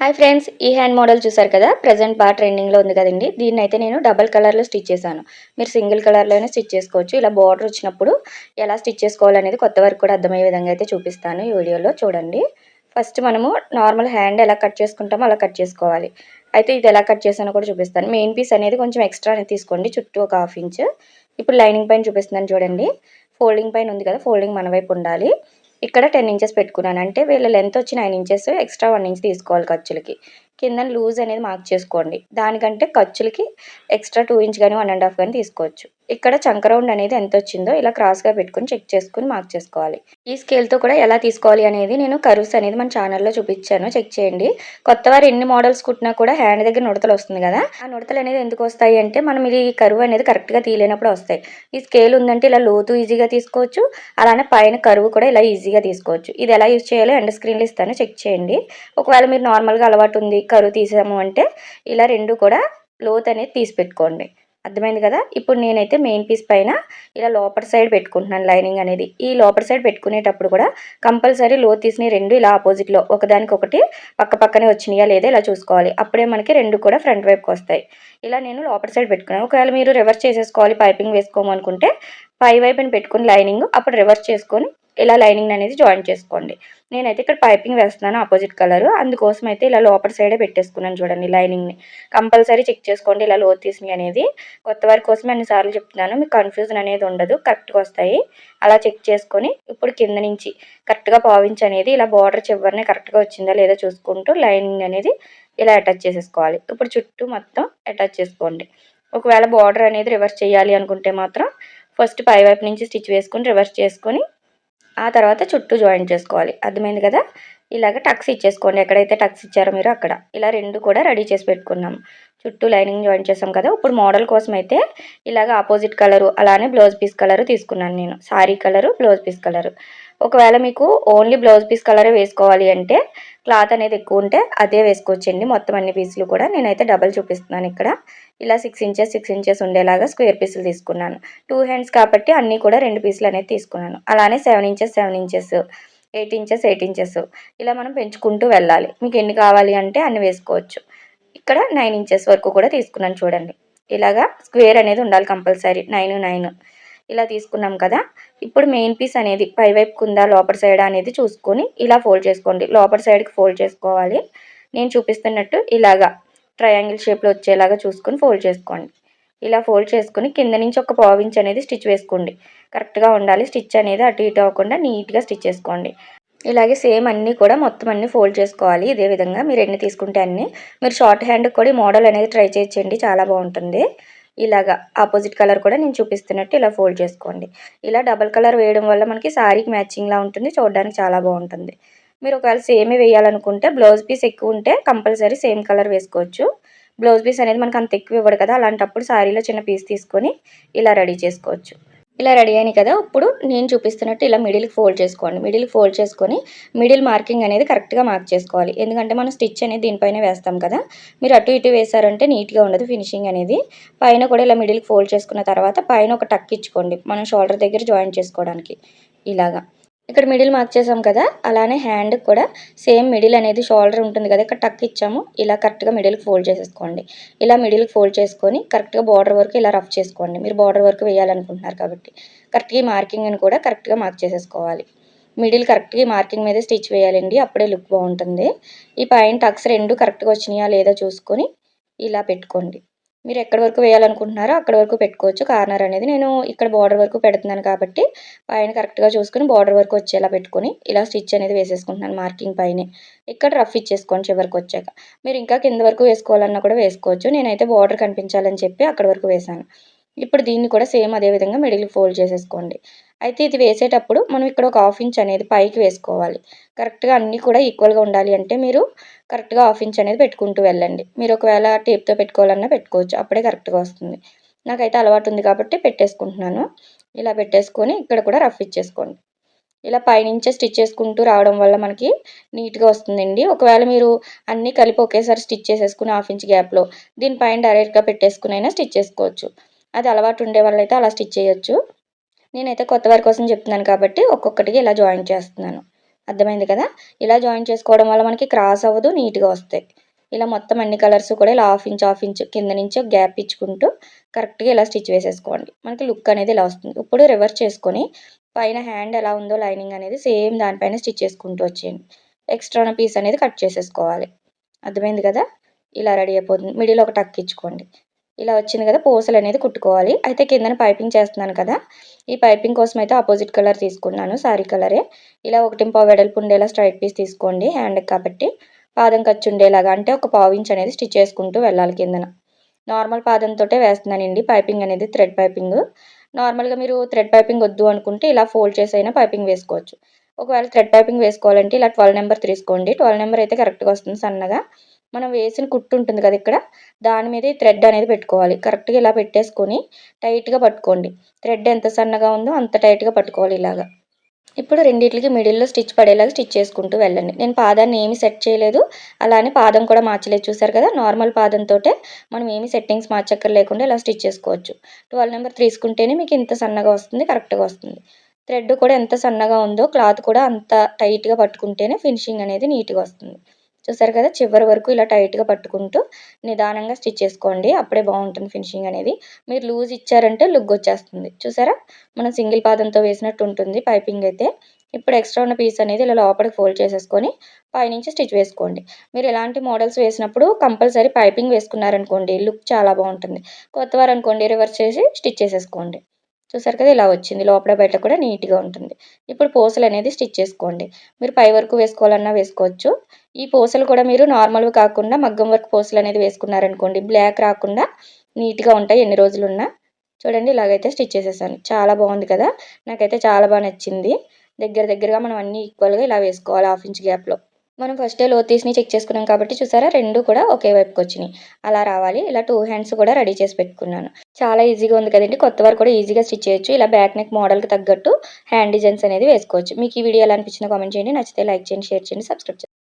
Hi friends ఈ hand model చూసారు కదా? ప్రజెంట్ బాగా ట్రెండింగ్లో ఉంది కదండి. దీన్ని అయితే నేను డబల్ కలర్లో స్టిచ్ చేశాను. మీరు సింగిల్ కలర్లోనే స్టిచ్ చేసుకోవచ్చు. ఇలా బార్డర్ వచ్చినప్పుడు ఎలా స్టిచ్ చేసుకోవాలనేది కొత్త వరకు కూడా అర్థమయ్యే విధంగా అయితే చూపిస్తాను ఈ వీడియోలో. చూడండి. ఫస్ట్ మనము నార్మల్ హ్యాండ్ ఎలా కట్ చేసుకుంటామో అలా కట్ చేసుకోవాలి. అయితే ఇది ఎలా కట్ చేసానో కూడా చూపిస్తాను. మెయిన్ పీస్ అనేది కొంచెం ఎక్స్ట్రా అనేది తీసుకోండి. చుట్టూ ఒక హాఫ్ ఇంచ్ ఇప్పుడు లైనింగ్ పైన చూపిస్తున్నాను చూడండి. ఫోల్డింగ్ పైన ఉంది కదా? ఫోల్డింగ్ మన వైపు ఉండాలి. ఇక్కడ టెన్ ఇంచెస్ పెట్టుకున్నాను. అంటే వీళ్ళ లెంత్ వచ్చి nine inches extra one inch తీసుకోవాలి ఖర్చులకి. కింద లూజ్ అనేది మార్క్ చేసుకోండి. దానికంటే ఖర్చులకి ఎక్స్ట్రా టూ ఇంచ్ కానీ వన్ అండ్ హాఫ్ కానీ తీసుకోవచ్చు. ఇక్కడ చంక రౌండ్ అనేది ఎంత వచ్చిందో ఇలా క్రాస్గా పెట్టుకుని చెక్ చేసుకుని మార్క్ చేసుకోవాలి. ఈ స్కేల్తో కూడా ఎలా తీసుకోవాలి అనేది నేను కరువుస్ అనేది మన ఛానల్లో చూపించాను. చెక్ చేయండి. కొత్త వారు ఎన్ని మోడల్స్ కుట్టినా కూడా హ్యాండ్ దగ్గర నుడతలు వస్తుంది కదా? ఆ నుడతలు అనేది ఎందుకు వస్తాయి అంటే మనం ఇది కరువు అనేది కరెక్ట్గా తీయలేనప్పుడు వస్తాయి. ఈ స్కేల్ ఉందంటే ఇలా లోతు ఈజీగా తీసుకోవచ్చు. అలానే పైన కరువు కూడా ఇలా ఈజీగా తీసుకోవచ్చు. ఇది ఎలా యూజ్ చేయాలో ఎండ్ స్క్రీన్లు ఇస్తాను. చెక్ చేయండి. ఒకవేళ మీరు నార్మల్గా అలవాటు ఉంది కరువు తీసాము అంటే ఇలా రెండు కూడా లోత్ అనేది తీసి పెట్టుకోండి. అర్థమైంది కదా? ఇప్పుడు నేనైతే మెయిన్ పీస్ పైన ఇలా లోపల సైడ్ పెట్టుకుంటున్నాను లైనింగ్ అనేది. ఈ లోపల సైడ్ పెట్టుకునేటప్పుడు కూడా కంపల్సరీ లో తీసిన రెండు ఇలా ఆపోజిట్లో ఒకదానికొకటి పక్క పక్కనే వచ్చినాయా లేదా ఇలా చూసుకోవాలి. అప్పుడే మనకి రెండు కూడా ఫ్రంట్ వైపుకి వస్తాయి. ఇలా నేను లోపల సైడ్ పెట్టుకున్నాను. ఒకవేళ మీరు రివర్స్ చేసేసుకోవాలి పైపింగ్ వేసుకోమనుకుంటే పై వైపుని పెట్టుకుని లైనింగ్ అప్పుడు రివర్స్ చేసుకొని ఇలా లైనింగ్ అనేది జాయిన్ చేసుకోండి. నేనైతే ఇక్కడ పైపింగ్ వేస్తున్నాను ఆపోజిట్ కలర్. అందుకోసం అయితే ఇలా లోపల సైడే పెట్టేసుకున్నాను చూడండి లైనింగ్ని. కంపల్సరీ చెక్ చేసుకోండి ఇలా లో తీసినవి అనేది. కొత్త వారి కోసం అన్నిసార్లు చెప్తున్నాను. మీకు కన్ఫ్యూజన్ అనేది ఉండదు. కరెక్ట్గా వస్తాయి. అలా చెక్ చేసుకొని ఇప్పుడు కింద నుంచి కరెక్ట్గా పావించి అనేది ఇలా బార్డర్ చివరిని కరెక్ట్గా వచ్చిందా లేదా చూసుకుంటూ లైనింగ్ అనేది ఇలా అటాచ్ చేసేసుకోవాలి. ఇప్పుడు చుట్టూ మొత్తం అటాచ్ చేసుకోండి. ఒకవేళ బార్డర్ అనేది రివర్స్ చేయాలి అనుకుంటే మాత్రం ఫస్ట్ పై వైపు నుంచి స్టిచ్ వేసుకొని రివర్స్ చేసుకొని ఆ తర్వాత చుట్టూ జాయిన్ చేసుకోవాలి. అర్థమైంది కదా? ఇలాగ టక్స్ ఇచ్చేసుకోండి. ఎక్కడైతే టక్స్ ఇచ్చారో మీరు అక్కడ. ఇలా రెండు కూడా రెడీ చేసి పెట్టుకున్నాం. చుట్టూ లైనింగ్ జాయిన్ చేసాం కదా? ఇప్పుడు మోడల్ కోసం అయితే ఇలాగ ఆపోజిట్ కలరు అలానే బ్లౌజ్ పీస్ కలరు తీసుకున్నాను నేను. Sorry colour blouse piece colour ఒకవేళ మీకు ఓన్లీ బ్లౌజ్ పీస్ కలరే వేసుకోవాలి అంటే క్లాత్ అనేది ఎక్కువ ఉంటే అదే వేసుకోవచ్చండి. మొత్తం అన్ని పీసులు కూడా నేనైతే డబల్ చూపిస్తున్నాను ఇక్కడ. ఇలా సిక్స్ ఇంచెస్ సిక్స్ ఇంచెస్ ఉండేలాగా స్క్వేర్ పీసులు తీసుకున్నాను. టూ హ్యాండ్స్ కాబట్టి అన్నీ కూడా రెండు పీసులు అనేది తీసుకున్నాను. అలానే seven inches seven inches eight inches eight inches ఇలా మనం పెంచుకుంటూ వెళ్ళాలి. మీకు ఎన్ని కావాలి అంటే అన్ని వేసుకోవచ్చు. ఇక్కడ నైన్ ఇంచెస్ వరకు కూడా తీసుకున్నాను చూడండి. ఇలాగా స్క్వేర్ అనేది ఉండాలి కంపల్సరీ. నైన్ నైన్ ఇలా తీసుకున్నాం కదా. ఇప్పుడు మెయిన్ పీస్ అనేది పైవైపు కుందా లోపల సైడ్ అనేది చూసుకొని ఇలా ఫోల్డ్ చేసుకోండి. లోపల సైడ్కి ఫోల్డ్ చేసుకోవాలి. నేను చూపిస్తున్నట్టు ఇలాగా ట్రయాంగిల్ షేప్లో వచ్చేలాగా చూసుకొని ఫోల్డ్ చేసుకోండి. ఇలా ఫోల్డ్ చేసుకుని కింద నుంచి ఒక పావించ్ అనేది స్టిచ్ వేసుకోండి. కరెక్ట్గా ఉండాలి. స్టిచ్ అనేది అటు ఇటు అవ్వకుండా నీట్గా స్టిచ్ చేసుకోండి. ఇలాగే సేమ్ అన్నీ కూడా మొత్తం అన్నీ ఫోల్డ్ చేసుకోవాలి. ఇదే విధంగా మీరు ఎన్ని తీసుకుంటే అన్నీ. మీరు షార్ట్ హ్యాండ్ కూడా మోడల్ అనేది ట్రై చేయొచ్చండి చాలా బాగుంటుంది. ఇలాగా ఆపోజిట్ కలర్ కూడా నేను చూపిస్తున్నట్టు ఇలా ఫోల్డ్ చేసుకోండి. ఇలా డబల్ కలర్ వేయడం వల్ల మనకి శారీకి మ్యాచింగ్లా ఉంటుంది చూడడానికి చాలా బాగుంటుంది. మీరు ఒకవేళ సేమే వేయాలనుకుంటే బ్లౌజ్ పీస్ ఎక్కువ ఉంటే కంపల్సరీ సేమ్ కలర్ వేసుకోవచ్చు. బ్లౌజ్ పీస్ అనేది మనకు అంత ఎక్కువ ఇవ్వడు కదా అలాంటప్పుడు శారీలో చిన్న పీస్ తీసుకొని ఇలా రెడీ చేసుకోవచ్చు. ఇలా రెడీ అయినాయి కదా ఇప్పుడు నేను చూపిస్తున్నట్టు ఇలా మిడిల్కి ఫోల్డ్ చేసుకోండి. మిడిల్కి ఫోల్డ్ చేసుకొని మిడిల్ మార్కింగ్ అనేది కరెక్ట్గా మార్క్ చేసుకోవాలి. ఎందుకంటే మనం స్టిచ్ అనేది దీనిపైన వేస్తాం కదా మీరు అటు ఇటు వేసారంటే నీట్గా ఉండదు ఫినిషింగ్ అనేది. పైన కూడా ఇలా మిడిల్కి ఫోల్డ్ చేసుకున్న తర్వాత పైన ఒక టక్ ఇచ్చుకోండి మనం షోల్డర్ దగ్గర జాయిన్ చేసుకోవడానికి. ఇలాగా. ఇక్కడ మిడిల్ మార్క్ చేసాం కదా అలానే హ్యాండ్ కూడా సేమ్ మిడిల్ అనేది షోల్డర్ ఉంటుంది కదా ఇక్కడ టక్ ఇచ్చాము. ఇలా కరెక్ట్గా మిడిల్కి ఫోల్డ్ చేసేసుకోండి. ఇలా మిడిల్కి ఫోల్డ్ చేసుకొని కరెక్ట్గా బార్డర్ వరకు ఇలా రఫ్ చేసుకోండి. మీరు బార్డర్ వరకు వేయాలనుకుంటున్నారు కాబట్టి కరెక్ట్గా ఈ మార్కింగ్ అని కూడా కరెక్ట్గా మార్క్ చేసేసుకోవాలి. మిడిల్ కరెక్ట్గా మార్కింగ్ మీద స్టిచ్ వేయాలండి అప్పుడే లుక్ బాగుంటుంది. ఈ పైన టక్స్ రెండు కరెక్ట్గా వచ్చినాయా లేదా చూసుకొని ఇలా పెట్టుకోండి. మీరు ఎక్కడి వరకు వేయాలనుకుంటున్నారో అక్కడ వరకు పెట్టుకోవచ్చు. కార్నర్ అనేది నేను ఇక్కడ బార్డర్ వరకు పెడుతున్నాను కాబట్టి పైన కరెక్ట్గా చూసుకుని బార్డర్ వరకు వచ్చేలా పెట్టుకొని ఇలా స్టిచ్ అనేది వేసేసుకుంటున్నాను మార్కింగ్ పైన. ఇక్కడ రఫ్ ఇచ్చేసుకోండి చివరికి వచ్చాక. మీరు ఇంకా కింద వరకు వేసుకోవాలన్నా కూడా వేసుకోవచ్చు. నేనైతే బార్డర్ కనిపించాలని చెప్పి అక్కడ వరకు వేశాను. ఇప్పుడు దీన్ని కూడా సేమ్ అదే విధంగా మిడిల్ ఫోల్డ్ చేసేసుకోండి. అయితే ఇది వేసేటప్పుడు మనం ఇక్కడ ఒక హాఫ్ ఇంచ్ అనేది పైకి వేసుకోవాలి. కరెక్ట్గా అన్నీ కూడా ఈక్వల్గా ఉండాలి అంటే మీరు కరెక్ట్గా హాఫ్ ఇంచ్ అనేది పెట్టుకుంటూ వెళ్ళండి. మీరు ఒకవేళ టేప్తో పెట్టుకోవాలన్నా పెట్టుకోవచ్చు. అప్పుడే కరెక్ట్గా వస్తుంది. నాకైతే అలవాటు ఉంది కాబట్టి పెట్టేసుకుంటున్నాను. ఇలా పెట్టేసుకొని ఇక్కడ కూడా రఫ్ ఇచ్చేసుకోండి. ఇలా పైనుంచే స్టిచ్ చేసుకుంటూ రావడం వల్ల మనకి నీట్గా వస్తుందండి. ఒకవేళ మీరు అన్నీ కలిపి ఒకేసారి స్టిచ్ చేసేసుకుని హాఫ్ ఇంచ్ గ్యాప్లో దీనిపైన డైరెక్ట్గా పెట్టేసుకుని అయినా స్టిచ్ చేసుకోవచ్చు. అది అలవాటు ఉండే వాళ్ళైతే అలా స్టిచ్ చేయొచ్చు. నేనైతే కొత్త వారి కోసం చెప్తున్నాను కాబట్టి ఒక్కొక్కటికి ఇలా జాయిన్ చేస్తున్నాను. అర్థమైంది కదా? ఇలా జాయిన్ చేసుకోవడం వల్ల మనకి క్రాస్ అవ్వదు నీట్గా వస్తాయి. ఇలా మొత్తం అన్ని కలర్స్ కూడా ఇలా హాఫ్ ఇంచ్ హాఫ్ ఇంచ్ కింద నుంచి ఒక గ్యాప్ ఇచ్చుకుంటూ కరెక్ట్గా ఇలా స్టిచ్ వేసేసుకోండి. మనకి లుక్ అనేది ఇలా వస్తుంది. ఇప్పుడు రివర్స్ చేసుకొని పైన హ్యాండ్ ఎలా ఉందో లైనింగ్ అనేది సేమ్ దానిపైన స్టిచ్ చేసుకుంటూ వచ్చేయండి. ఎక్స్ట్రా పీస్ అనేది కట్ చేసేసుకోవాలి. అర్థమైంది కదా? ఇలా రెడీ అయిపోతుంది. మిడిల్ ఒక టక్ ఇచ్చుకోండి. ఇలా వచ్చింది కదా పూసలు అనేది కుట్టుకోవాలి. అయితే కిందన పైపింగ్ చేస్తున్నాను కదా ఈ పైపింగ్ కోసం అయితే ఆపోజిట్ కలర్ తీసుకున్నాను సారీ కలరే ఇలా ఒకటి పావు వెడల్పు ఉండేలా స్ట్రైట్ పీస్ తీసుకోండి హ్యాండ్కి కాబట్టి. పాదం ఖర్చు ఉండేలాగా అంటే ఒక పావు ఇంచ్ అనేది స్టిచ్ చేసుకుంటూ వెళ్ళాలి కిందన. నార్మల్ పాదంతో వేస్తున్నానండి పైపింగ్ అనేది థ్రెడ్ పైపింగ్ నార్మల్గా మీరు థ్రెడ్ పైపింగ్ వద్దు అనుకుంటే ఇలా ఫోల్డ్ చేసి అయినా పైపింగ్ వేసుకోవచ్చు. ఒకవేళ థ్రెడ్ పైపింగ్ వేసుకోవాలంటే ఇలా ట్వెల్వ్ నెంబర్ తీసుకోండి. ట్వెల్వ్ నెంబర్ అయితే కరెక్ట్గా వస్తుంది సన్నగా. మనం వేసిన కుట్టు ఉంటుంది కదా ఇక్కడ దాని మీద ఈ థ్రెడ్ అనేది పెట్టుకోవాలి. కరెక్ట్గా ఇలా పెట్టేసుకొని టైట్గా పట్టుకోండి. థ్రెడ్ ఎంత సన్నగా ఉందో అంత టైట్గా పట్టుకోవాలి ఇలాగా. ఇప్పుడు రెండింటికి మిడిల్లో స్టిచ్ పడేలాగా స్టిచ్ చేసుకుంటూ వెళ్ళండి. నేను పాదాన్ని ఏమి సెట్ చేయలేదు. అలానే పాదం కూడా మార్చలేదు. చూసారు కదా నార్మల్ పాదంతో మనం ఏమి సెట్టింగ్స్ మార్చక్కర్ లేకుండా ఇలా స్టిచ్ చేసుకోవచ్చు. ట్వెల్వ్ నెంబర్ తీసుకుంటేనే మీకు ఇంత సన్నగా వస్తుంది కరెక్ట్గా వస్తుంది. థ్రెడ్ కూడా ఎంత సన్నగా ఉందో క్లాత్ కూడా అంత టైట్గా పట్టుకుంటేనే ఫినిషింగ్ అనేది నీట్గా వస్తుంది. చూసారు కదా చివరి వరకు ఇలా టైట్గా పట్టుకుంటూ నిదానంగా స్టిచ్ చేసుకోండి. అప్పుడే బాగుంటుంది ఫినిషింగ్ అనేది. మీరు లూజ్ ఇచ్చారంటే లుక్ వచ్చేస్తుంది. చూసారా? మనం సింగిల్ పాదంతో వేసినట్టు ఉంటుంది పైపింగ్ అయితే. ఇప్పుడు ఎక్స్ట్రా ఉన్న పీస్ అనేది ఇలా లోపలికి ఫోల్డ్ చేసేసుకొని పైనుంచి స్టిచ్ వేసుకోండి. మీరు ఇలాంటి మోడల్స్ వేసినప్పుడు కంపల్సరీ పైపింగ్ వేసుకున్నారనుకోండి లుక్ చాలా బాగుంటుంది. కొత్తవారు అనుకోండి రివర్స్ చేసి స్టిచ్ చేసేసుకోండి. చూసారు కదా ఇలా వచ్చింది. లోపల బయట కూడా నీట్గా ఉంటుంది. ఇప్పుడు పూసలు అనేది స్టిచ్ చేసుకోండి. మీరు పై వరకు వేసుకోవాలన్నా వేసుకోవచ్చు. ఈ పూసలు కూడా మీరు నార్మల్వి కాకుండా మగ్గం వర్క్ పూసలు అనేది వేసుకున్నారనుకోండి బ్లాక్ రాకుండా నీట్గా ఉంటాయి ఎన్ని రోజులున్నా. చూడండి ఇలాగైతే స్టిచ్ చేసేసాను. చాలా బాగుంది కదా? నాకైతే చాలా బాగా నచ్చింది. దగ్గర దగ్గరగా మనం అన్నీ ఈక్వల్గా ఇలా వేసుకోవాలి హాఫ్ ఇంచ్ గ్యాప్లో. మనం ఫస్ట్లో లోతీస్ని చెక్ చేసుకున్నాం కాబట్టి చూసారా రెండు కూడా ఒకే వైపుకి వచ్చినాయి. అలా రావాలి ఇలా టూ హ్యాండ్స్ కూడా రెడీ చేసి పెట్టుకున్నాను. చాలా ఈజీగా ఉంది కదండి కొత్త వారు కూడా ఈజీగా స్టిచ్ చేయొచ్చు. ఇలా బ్యాక్ నెక్ మోడల్కి తగ్గట్టు హ్యాండ్ డిజైన్స్ అనేది వేసుకోవచ్చు. మీకు ఈ వీడియో ఎలా అనిపించిందో కామెంట్ చేయండి. నచ్చితే లైక్ చేయండి షేర్ చేయండి సబ్స్క్రైబ్ చేయండి.